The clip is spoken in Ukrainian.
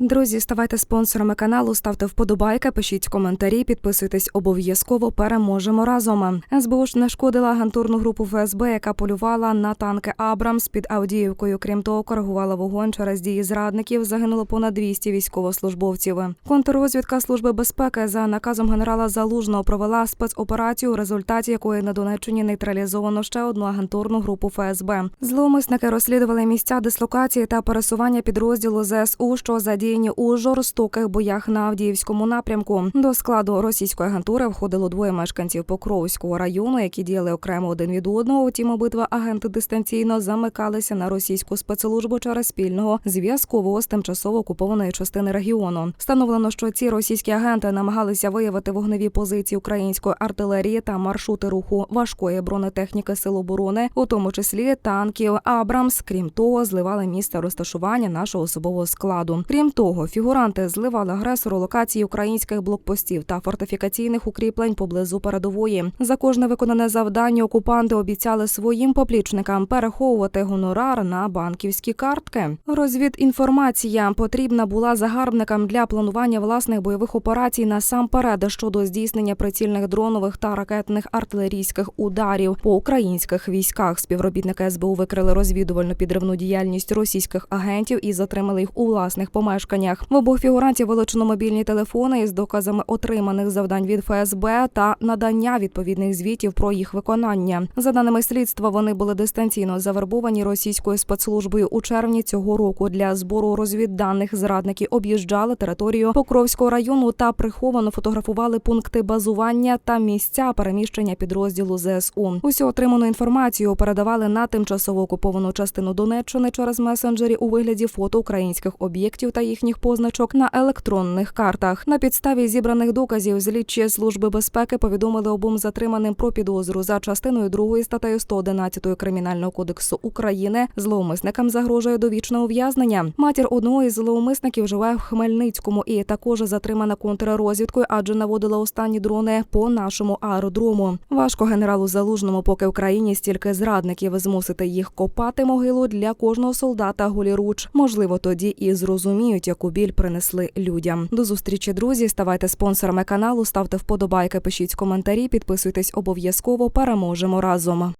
Друзі, ставайте спонсорами каналу, ставте вподобайки, пишіть коментарі, підписуйтесь обов'язково. Переможемо разом. СБУ ж нашкодила агентурну групу ФСБ, яка полювала на танки Абрамс під Авдіївкою. Крім того, коригувала вогонь через дії зрадників. Загинуло понад 200 військовослужбовців. Контррозвідка служби безпеки за наказом генерала Залужного провела спецоперацію, у результаті якої на Донеччині нейтралізовано ще одну агентурну групу ФСБ. Зловмисники розслідували місця дислокації та пересування підрозділу ЗСУ, що задіяні у жорстоких боях на Авдіївському напрямку. До складу російської агентури входило двоє мешканців Покровського району, які діяли окремо один від одного. Утім, обидва агенти дистанційно замикалися на російську спецслужбу через спільного зв'язкового з тимчасово окупованої частини регіону. Встановлено, що ці російські агенти намагалися виявити вогневі позиції української артилерії та маршрути руху важкої бронетехніки сил оборони, у тому числі танків Абрамс. Крім того, зливали місце розташування нашого особового складу. Крім того, фігуранти зливали агресору локації українських блокпостів та фортифікаційних укріплень поблизу передової. За кожне виконане завдання окупанти обіцяли своїм поплічникам переховувати гонорар на банківські картки. Розвідінформація потрібна була загарбникам для планування власних бойових операцій насамперед щодо здійснення прицільних дронових та ракетних артилерійських ударів по українських військах. Співробітники СБУ викрили розвідувальну підривну діяльність російських агентів і затримали їх у власних помешканнях. В обох фігурантів вилучено мобільні телефони із доказами отриманих завдань від ФСБ та надання відповідних звітів про їх виконання. За даними слідства, вони були дистанційно завербовані російською спецслужбою у червні цього року для збору розвідданих. Зрадники об'їжджали територію Покровського району та приховано фотографували пункти базування та місця переміщення підрозділу ЗСУ. Усю отриману інформацію передавали на тимчасово окуповану частину Донеччини через месенджері у вигляді фото українських об'єктів та їхніх позначок на електронних картах. На підставі зібраних доказів злідчі служби безпеки повідомили обом затриманим про підозру за частиною 2 статтею 111 кримінального кодексу України. Зловмисникам загрожує довічне ув'язнення. Матір одного із зловмисників живе в Хмельницькому і також затримана контррозвідкою, адже наводила останні дрони по нашому аеродрому. Важко генералу залужному, поки в країні стільки зрадників змусити їх копати могилу для кожного солдата голіруч. Можливо, тоді і зрозуміють, яку біль принесли людям. До зустрічі, друзі. Ставайте спонсорами каналу, ставте вподобайки, пишіть коментарі, підписуйтесь обов'язково. Переможемо разом.